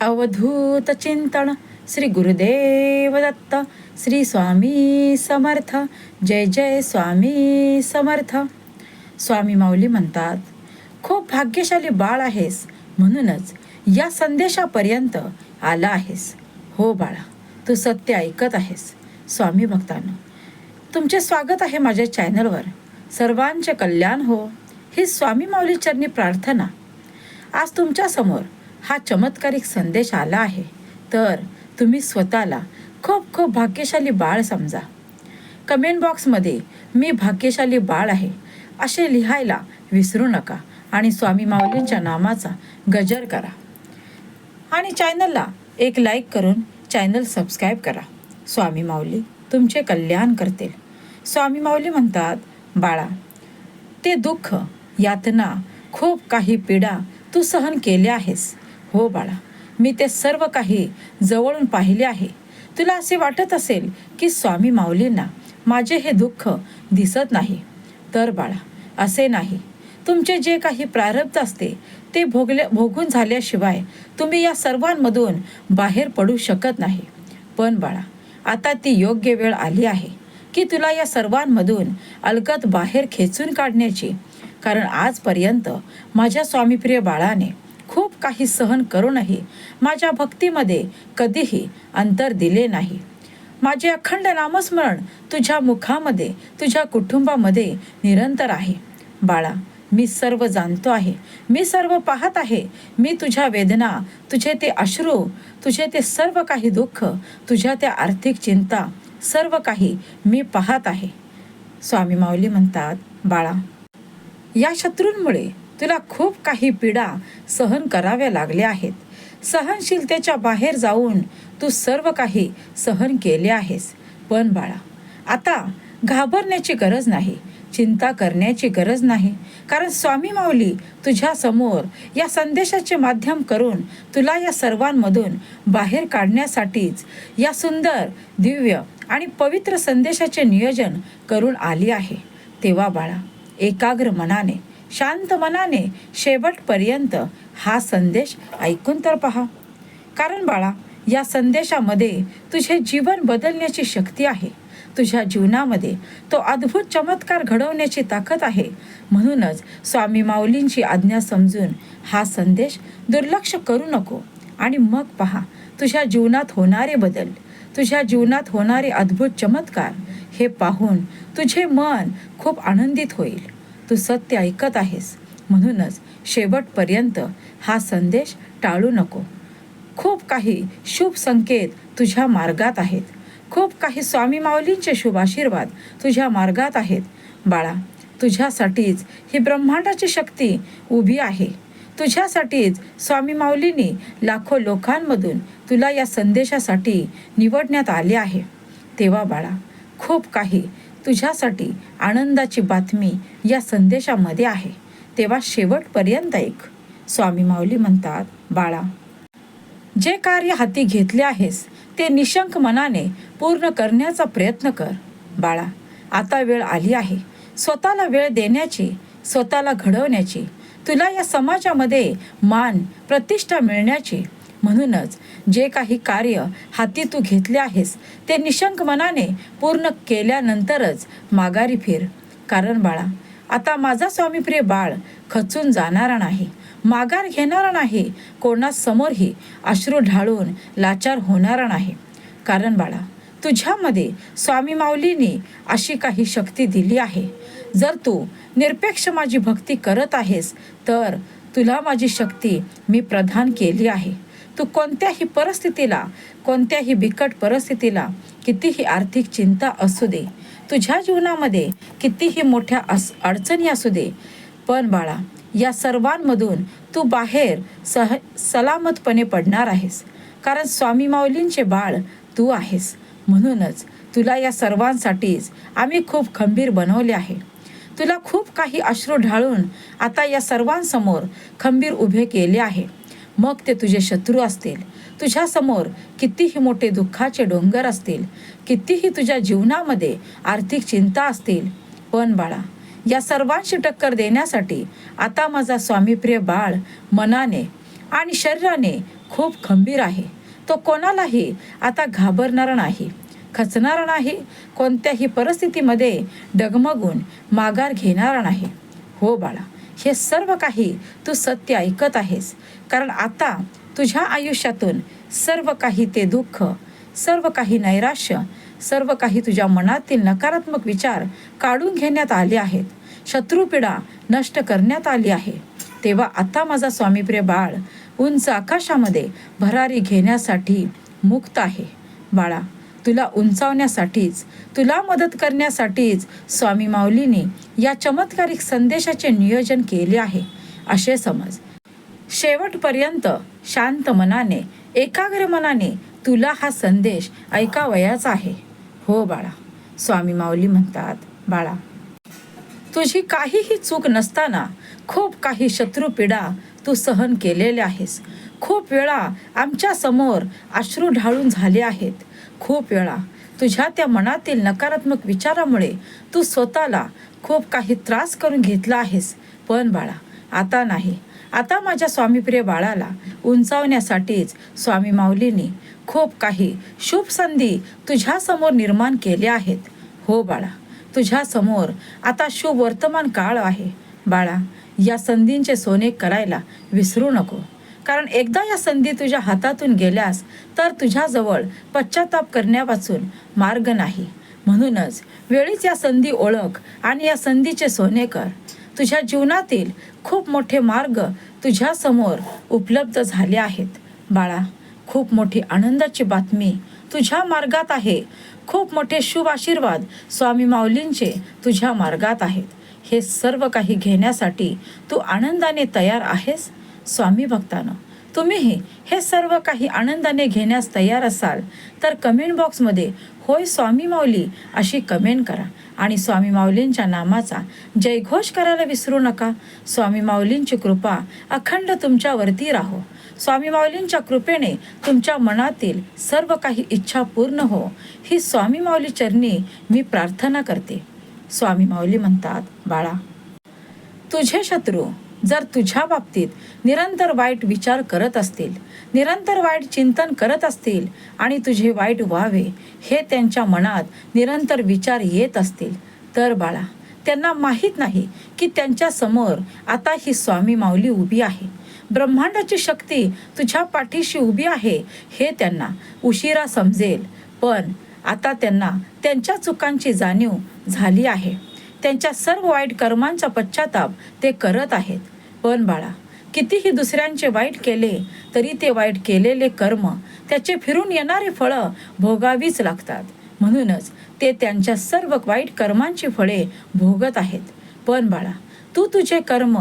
अवधूत चिंतन। श्री गुरुदेव दत्त। श्री स्वामी समर्थ। जय जय स्वामी समर्थ। स्वामी माऊली म्हणतात खूप भाग्यशाली बाळ आहेस म्हणूनच या संदेशापर्यंत आला आहेस. हो बाळा तू सत्य ऐकत आहेस. स्वामी भक्तांनो तुमचे स्वागत आहे माझ्या चॅनलवर. सर्वांचे कल्याण हो. ही स्वामी माऊली चरणी प्रार्थना आज तुमच्यासमोर हा चमत्कारिक संदेश आला आहे. तर तुम्ही स्वतःला खूप खूप भाग्यशाली बाळ समजा. कमेंट बॉक्समध्ये मी भाग्यशाली बाळ आहे. असे लिहायला विसरू नका आणि स्वामी माऊलींच्या नामाचा गजर करा. आणि चॅनलला एक लाईक करून चॅनल सबस्क्राईब करा. स्वामी माऊली तुमचे कल्याण करतील. स्वामी माऊली म्हणतात बाळा ते दुःख यातना खूप काही पीडा तू सहन केल्या आहेस. हो बाळा मी ते सर्व काही जवळून पाहिले आहे. तुला असे वाटत असेल की स्वामी माऊलींना माझे हे दुःख दिसत नाही? तर बाळा असे नाही. तुमचे जे काही प्रारब्ध असते ते भोगले भोगून झाल्याशिवाय तुम्ही या सर्वांमधून बाहेर पडू शकत नाही. पण बाळा आता ती योग्य वेळ आली आहे की तुला या सर्वांमधून अलगत बाहेर खेचून काढण्याची. कारण आजपर्यंत माझ्या स्वामीप्रिय बाळाने खूप काही सहन करूनही माझ्या भक्तीमध्ये कधीही अंतर दिले नाही. माझे अखंड नामस्मरण तुझ्या मुखामध्ये तुझ्या कुटुंबामध्ये निरंतर आहे. बाळा मी सर्व जाणतो आहे. मी सर्व पाहत आहे. मी तुझ्या वेदना तुझे ते अश्रू तुझे ते सर्व काही दुःख तुझ्या त्या आर्थिक चिंता सर्व काही मी पाहत आहे. स्वामी माऊली म्हणतात बाळा या शत्रूंमुळे तुला खूप काही पीडा सहन कराव्या लागल्या आहेत. सहनशीलतेच्या बाहेर जाऊन तू सर्व काही सहन केले आहेस. पण बाळा आता घाबरण्याची गरज नाही चिंता करण्याची गरज नाही. कारण स्वामी माऊली तुझ्या समोर या संदेशाचे माध्यम करून तुला या सर्वांमधून बाहेर काढण्यासाठीच या सुंदर दिव्य आणि पवित्र संदेशाचे नियोजन करून आली आहे. तेव्हा बाळा एकाग्र मनाने शांत मनाने शेवटपर्यंत हा संदेश ऐकून तर पहा. कारण बाळा या संदेशामध्ये तुझे जीवन बदलण्याची शक्ती आहे. तुझ्या जीवनामध्ये तो अद्भुत चमत्कार घडवण्याची ताकद आहे. म्हणूनच स्वामी माऊलींची आज्ञा समजून हा संदेश दुर्लक्ष करू नको आणि मग पहा तुझ्या जीवनात होणारे बदल तुझ्या जीवनात होणारे अद्भुत चमत्कार हे पाहून तुझे मन खूप आनंदित होईल. तू सत्य ऐकत आहेस. म्हणूनच शेवटपर्यंत हा संदेश टाळू नको. खूप काही शुभ संकेत तुझ्या मार्गात आहेत. खूप काही स्वामी माऊलींचे शुभ आशीर्वाद तुझ्या मार्गात आहेत. बाळा तुझ्यासाठीच ही ब्रह्मांडाची शक्ती उभी आहे. तुझ्यासाठीच स्वामी माऊलींनी लाखो लोकांमधून तुला या संदेशासाठी निवडण्यात आले आहे. तेव्हा बाळा खूप काही तुझ्यासाठी आनंदाची बातमी या संदेशामध्ये आहे. तेव्हा शेवटपर्यंत ऐक. स्वामी माऊली म्हणतात बाळा जे कार्य हाती घेतले आहेस ते निशंक मनाने पूर्ण करण्याचा प्रयत्न कर. बाळा आता वेळ आली आहे. स्वतःला वेळ देण्याची स्वतःला घडवण्याची तुला या समाजामध्ये मान प्रतिष्ठा मिळण्याची म्हणूनच जे काही कार्य हाती तू घेतले आहेस ते निशंक मनाने पूर्ण केल्यानंतरच माघारी फिर. कारण बाळा आता माझा स्वामीप्रिय बाळ खचून जाणारा नाही माघार घेणारा नाही कोणासमोरही अश्रू ढाळून लाचार होणारा नाही. कारण बाळा तुझ्यामध्ये स्वामी माऊलीने अशी काही शक्ती दिली आहे. जर तू निरपेक्ष माझी भक्ती करत आहेस तर तुला माझी शक्ती मी प्रदान केली आहे. तू कोणत्याही परिस्थितीला कोणत्याही बिकट परिस्थितीला कितीही आर्थिक चिंता असू दे. तुझ्या जीवनामध्ये कितीही मोठ्या अस अडचणी असू दे. पण बाळा या सर्वांमधून तू बाहेर सह सलामतपणे पडणार आहेस. कारण स्वामी माऊलींचे बाळ तू आहेस. म्हणूनच तुला या सर्वांसाठीच आम्ही खूप खंबीर बनवले आहे. तुला खूप काही अश्रू ढाळून आता या सर्वांसमोर खंबीर उभे केले आहे. मग ते तुझे शत्रू असतील. तुझ्यासमोर कितीही मोठे दुःखाचे डोंगर असतील. कितीही तुझ्या जीवनामध्ये आर्थिक चिंता असतील. पण बाळा या सर्वांशी टक्कर देण्यासाठी आता माझा स्वामीप्रिय बाळ मनाने आणि शरीराने खूप खंबीर आहे. तो कोणालाही आता घाबरणारा नाही. खचणार नाही. कोणत्याही परिस्थितीमध्ये डगमगून माघार घेणारा नाही. हो बाळा हे सर्व काही तू सत्य ऐकत आहेस. कारण आता तुझ्या आयुष्यातून सर्व काही ते दुःख सर्व काही नैराश्य सर्व काही तुझ्या मनातील नकारात्मक विचार काढून घेण्यात आले आहेत. शत्रुपीडा नष्ट करण्यात आली आहे. तेव्हा आता माझा स्वामीप्रिय बाळ उंच आकाशामध्ये भरारी घेण्यासाठी मुक्त आहे. बाळा तुला उंचावण्यासाठीच तुला मदत करण्यासाठीच स्वामी माऊलीने या चमत्कारिक संदेशाचे नियोजन केले आहे. असे समज. शेवटपर्यंत शांत मनाने एकाग्र मनाने तुला हा संदेश ऐकावयाचा आहे. हो बाळा स्वामी माऊली म्हणतात बाळा तुझी काहीही चूक नसताना खूप काही शत्रुपीडा तू सहन केलेले आहेस. खूप वेळा आमच्यासमोर अश्रू ढाळून झाले आहेत. खूप वेळा. तुझ्या त्या मनातील नकारात्मक विचारामुळे तू स्वतःला खूप काही त्रास करून घेतला आहेस. पण बाळा आता नाही. आता माझ्या स्वामीप्रिय बाळाला उंचावण्यासाठीच स्वामी माऊलीने खूप काही शुभ संधी तुझ्यासमोर निर्माण केल्या आहेत. हो बाळा तुझ्यासमोर आता शुभ वर्तमान काळ आहे. बाळा या संधींचे सोने करायला विसरू नको. कारण एकदा या संधी तुझ्या हातातून गेल्यास तर तुझ्याजवळ पश्चाताप करण्यापासून मार्ग नाही. म्हणूनच वेळीच या संधी ओळख आणि या संधीचे सोने कर. तुझ्या जीवनातील खूप मोठे मार्ग तुझ्यासमोर उपलब्ध झाले आहेत. बाळा खूप मोठी आनंदाची बातमी तुझ्या मार्गात आहे. खूप मोठे शुभ आशीर्वाद स्वामी माऊलींचे तुझ्या मार्गात आहेत. हे सर्व काही घेण्यासाठी तू आनंदाने तयार आहेस? स्वामी भक्तानं तुम्हीही हे सर्व काही आनंदाने घेण्यास तयार असाल तर कमेंट बॉक्समध्ये होय स्वामी माऊली अशी कमेंट करा. आणि स्वामी माऊलींच्या नामाचा जयघोष करायला विसरू नका. स्वामी माऊलींची कृपा अखंड तुमच्यावरती राहो. स्वामी माऊलींच्या कृपेने तुमच्या मनातील सर्व काही इच्छा पूर्ण हो. ही स्वामी माऊली चरणी मी प्रार्थना करते. स्वामी माऊली म्हणतात बाळा तुझे शत्रू जर तुझ्या बाबतीत निरंतर वाईट विचार करत असतील निरंतर वाईट चिंतन करत असतील आणि तुझे वाईट व्हावे हे त्यांच्या मनात निरंतर विचार येत असतील. तर बाळा त्यांना माहीत नाही की त्यांच्यासमोर आता ही स्वामी माऊली उभी आहे. ब्रह्मांडाची शक्ती तुझ्या पाठीशी उभी आहे हे त्यांना उशिरा समजेल. पण आता त्यांना त्यांच्या चुकांची जाणीव झाली आहे. त्यांच्या सर्व वाईट कर्मांचा पश्चाताप ते करत आहेत. पण बाळा कितीही दुसऱ्यांचे वाईट केले तरी ते वाईट केलेले कर्म त्याचे फिरून येणारे फळं भोगावीच लागतात. म्हणूनच ते त्यांच्या सर्व वाईट कर्मांची फळे भोगत आहेत. पण बाळा तू तुझे कर्म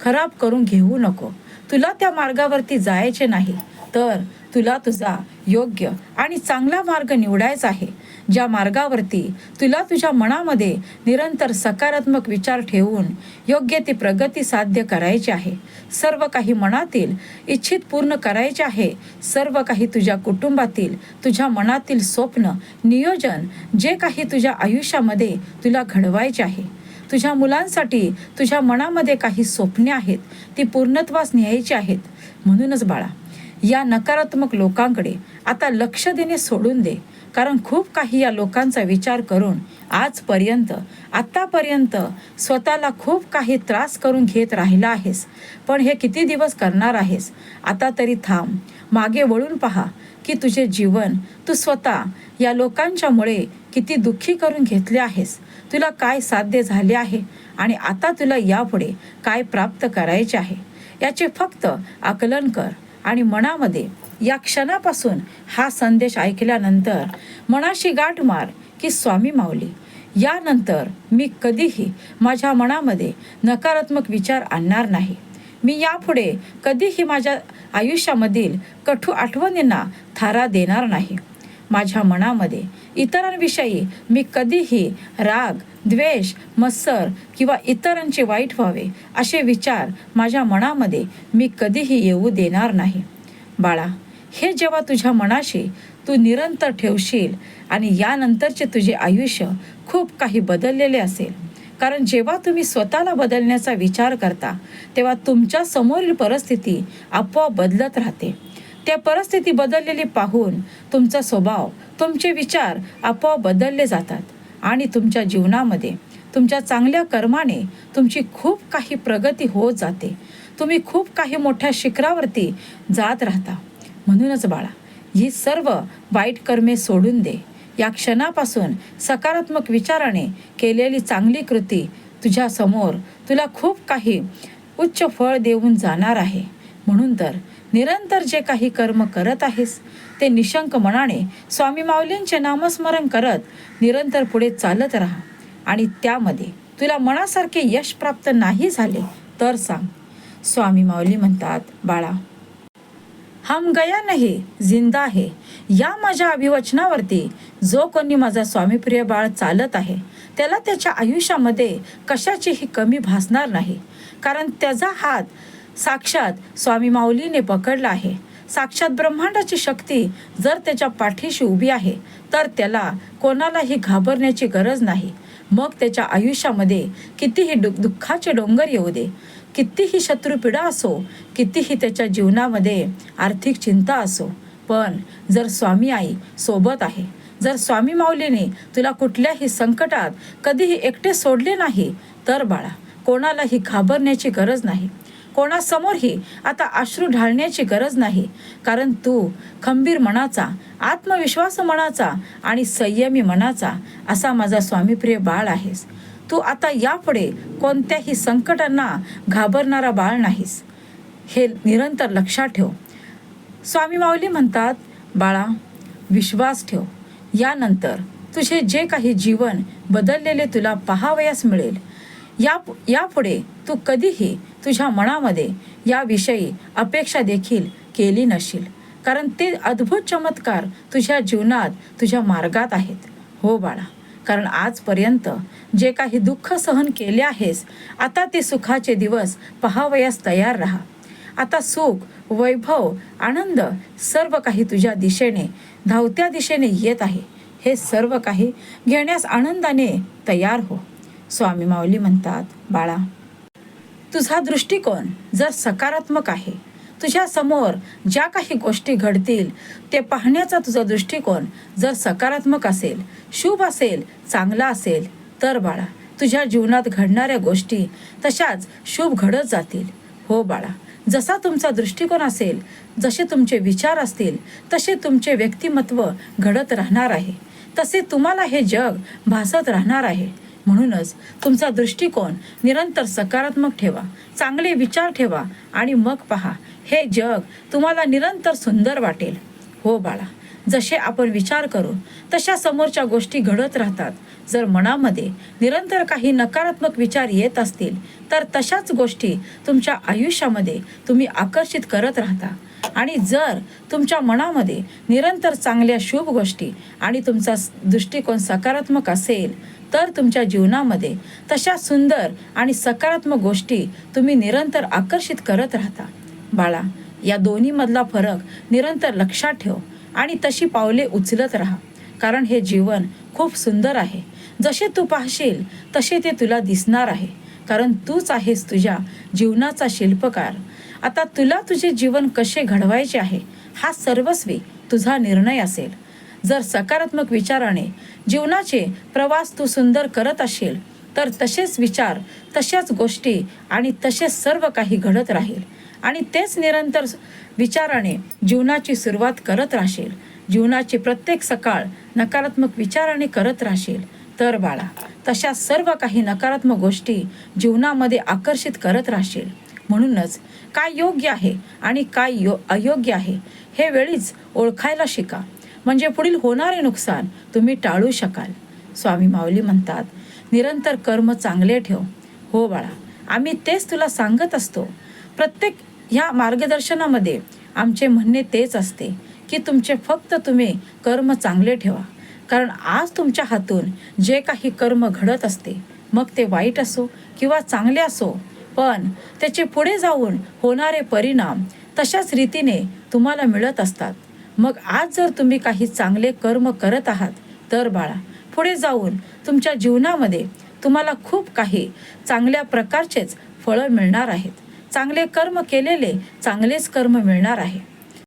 खराब करून घेऊ नको. तुला त्या मार्गावरती जायचे नाही. तर तुला तुझा योग्य आणि चांगला मार्ग निवडायचा आहे. ज्या मार्गावरती तुला तुझ्या मनामध्ये निरंतर सकारात्मक विचार ठेवून योग्य ती प्रगती साध्य करायची आहे. सर्व काही मनातील इच्छित पूर्ण करायचे आहे. सर्व काही तुझ्या कुटुंबातील तुझ्या मनातील स्वप्न नियोजन जे काही तुझ्या आयुष्यामध्ये तुला घडवायचे आहे. तुझ्या मुलांसाठी तुझ्या मनामध्ये काही स्वप्ने आहेत. ती पूर्णत्वास न्यायची आहेत. म्हणूनच बाळा या नकारात्मक लोकांकडे आता लक्ष देणे सोडून दे. कारण खूप काही या लोकांचा विचार करून आजपर्यंत आत्तापर्यंत स्वतःला खूप काही त्रास करून घेत राहिला आहेस. पण हे किती दिवस करणार आहेस? आता तरी थांब. मागे वळून पहा की तुझे जीवन तू स्वतः या लोकांच्यामुळे किती दुःखी करून घेतले आहेस? तुला काय साध्य झाले आहे? आणि आता तुला यापुढे काय प्राप्त करायचे आहे? याचे फक्त आकलन कर. आणि मनामध्ये या क्षणापासून हा संदेश ऐकल्यानंतर मनाशी गाठ मार की स्वामी माऊली यानंतर मी कधीही माझ्या मनामध्ये नकारात्मक विचार आणणार नाही. मी यापुढे कधीही माझ्या आयुष्यामधील कठू आठवणींना थारा देणार नाही. माझ्या मनामध्ये. इतरांविषयी मी कधीही राग द्वेष मत्सर किंवा इतरांचे वाईट व्हावे असे विचार माझ्या मनामध्ये मी कधीही येऊ देणार नाही. बाळा हे जेव्हा तुझ्या मनाशी तू निरंतर ठेवशील आणि यानंतरचे तुझे आयुष्य खूप काही बदललेले असेल. कारण जेव्हा तुम्ही स्वतःला बदलण्याचा विचार करता तेव्हा तुमच्या समोरील परिस्थिती आपोआप बदलत राहते. त्या परिस्थिती बदललेली पाहून तुमचा स्वभाव तुमचे विचार आपोआप बदलले जातात. आणि तुमच्या जीवनामध्ये तुमच्या चांगल्या कर्माने तुमची खूप काही प्रगती होत जाते. तुम्ही खूप काही मोठ्या शिखरावरती जात राहता. म्हणूनच बाळा ही सर्व वाईट कर्मे सोडून दे. या क्षणापासून सकारात्मक विचाराने केलेली चांगली कृती तुझ्यासमोर तुला खूप काही उच्च फळ देऊन जाणार आहे. म्हणून तर निरंतर जे काही कर्म करत आहेस ते निशंक मनाने स्वामी माऊलींचे नामस्मरण करत निरंतर पुढे चालत राहा. आणि त्यामध्ये तुला मनासारखे यश प्राप्त नाही झाले तर सांग. स्वामी माऊली म्हणतात बाळा हम गया नाही जिंदा आहे या माझ्या अभिवचनावरती जो कोणी माझा स्वामीप्रिय बाळ चालत आहे त्याला त्याच्या आयुष्यामध्ये कशाचीही कमी भासणार नाही. कारण त्याचा हात साक्षात स्वामी माऊलीने पकडला आहे. साक्षात ब्रह्मांडाची शक्ती जर त्याच्या पाठीशी उभी आहे तर त्याला कोणालाही घाबरण्याची गरज नाही. मग त्याच्या आयुष्यामध्ये कितीही डु दुःखाचे डोंगर येऊ दे कितीही शत्रुपीडा असो कितीही त्याच्या जीवनामध्ये आर्थिक चिंता असो पण जर स्वामी आई सोबत आहे जर स्वामी माऊलीने तुला कुठल्याही संकटात कधीही एकटे सोडले नाही तर बाळा कोणालाही घाबरण्याची गरज नाही. कोणासमोरही आता अश्रू ढाळण्याची गरज नाही. कारण तू खंबीर मनाचा आत्मविश्वास मनाचा आणि संयमी मनाचा असा माझा स्वामीप्रिय बाळ आहेस. तू आता यापुढे कोणत्याही संकटांना घाबरणारा बाळ नाहीस. हे निरंतर लक्षात ठेव. स्वामी माऊली म्हणतात बाळा विश्वास ठेव. यानंतर तुझे जे काही जीवन बदललेले तुला पाहावयास मिळेल. या यापुढे तू कधीही तुझ्या मनामध्ये याविषयी अपेक्षा देखील केली नशील. कारण ते अद्भुत चमत्कार तुझ्या जीवनात तुझ्या मार्गात आहेत. हो बाळा कारण आजपर्यंत जे काही दुःख सहन केले आहेस आता ते सुखाचे दिवस पहावयास तयार राहा. आता सुख वैभव आनंद सर्व काही तुझ्या दिशेने धावत्या दिशेने येत आहे. हे सर्व काही घेण्यास आनंदाने तयार हो. स्वामी माऊली म्हणतात बाळा तुझा दृष्टिकोन जर सकारात्मक आहे तुझ्या समोर ज्या काही गोष्टी घडतील ते पाहण्याचा तुझा दृष्टिकोन जर सकारात्मक असेल शुभ असेल चांगला असेल तर बाळा तुझ्या जीवनात घडणाऱ्या गोष्टी तशाच शुभ घडत जातील. हो बाळा जसा तुमचा दृष्टिकोन असेल जसे तुमचे विचार असतील तसे तुमचे व्यक्तिमत्व घडत राहणार आहे. तसे तुम्हाला हे जग भासत राहणार आहे. म्हणूनच तुमचा दृष्टिकोन निरंतर सकारात्मक ठेवा चांगले विचार ठेवा आणि मग पहा हे जग तुम्हाला निरंतर सुंदर वाटेल. हो बाळा जसे आपण विचार करू तशा समोरच्या गोष्टी घडत राहतात. जर मनामध्ये निरंतर काही नकारात्मक विचार येत असतील तर तशाच गोष्टी तुमच्या आयुष्यामध्ये तुम्ही आकर्षित करत राहता. आणि जर तुमच्या मनामध्ये निरंतर चांगल्या शुभ गोष्टी आणि तुमचा दृष्टिकोन सकारात्मक असेल तर तुमच्या जीवनामध्ये तशा सुंदर आणि सकारात्मक गोष्टी तुम्ही निरंतर आकर्षित करत राहता. बाळा या दोन्हीमधला फरक निरंतर लक्षात ठेव आणि तशी पावले उचलत राहा कारण हे जीवन खूप सुंदर आहे. जसे तू पाहशील तसे ते तुला दिसणार आहे कारण तूच आहेस तुझ्या जीवनाचा शिल्पकार. आता तुला तुझे जीवन कसे घडवायचे आहे हा सर्वस्वी तुझा निर्णय असेल. जर सकारात्मक विचाराने जीवनाचे प्रवास तू सुंदर करत असेल तर तसेच विचार तशाच गोष्टी आणि तसेच सर्व काही घडत राहील. आणि तेच निरंतर विचाराने जीवनाची सुरुवात करत राहशील. जीवनाची प्रत्येक सकाळ नकारात्मक विचाराने करत राहशील. तर बाळा तशा सर्व काही नकारात्मक गोष्टी जीवनामध्ये आकर्षित करत राहशील. म्हणूनच काय योग्य आहे आणि काय यो अयोग्य आहे हे वेळीच ओळखायला शिका. म्हणजे पुढील होणारे नुकसान तुम्ही टाळू शकाल. स्वामी माऊली म्हणतात निरंतर कर्म चांगले ठेव. हो बाळा आम्ही तेच तुला सांगत असतो. प्रत्येक ह्या मार्गदर्शनामध्ये आमचे म्हणणे तेच असते की तुमचे फक्त तुम्ही कर्म चांगले ठेवा. कारण आज तुमच्या हातून जे काही कर्म घडत असते मग ते वाईट असो किंवा चांगले असो पण त्याचे पुढे जाऊन होणारे परिणाम तशाच रीतीने तुम्हाला मिळत असतात. मग आज जर तुम्ही काही चांगले कर्म करत आहात तर बाळा पुढे जाऊन तुमच्या जीवनामध्ये तुम्हाला खूप काही चांगल्या प्रकारचेच फळं मिळणार आहेत. चांगले कर्म केलेले चांगलेच कर्म मिळणार आहे.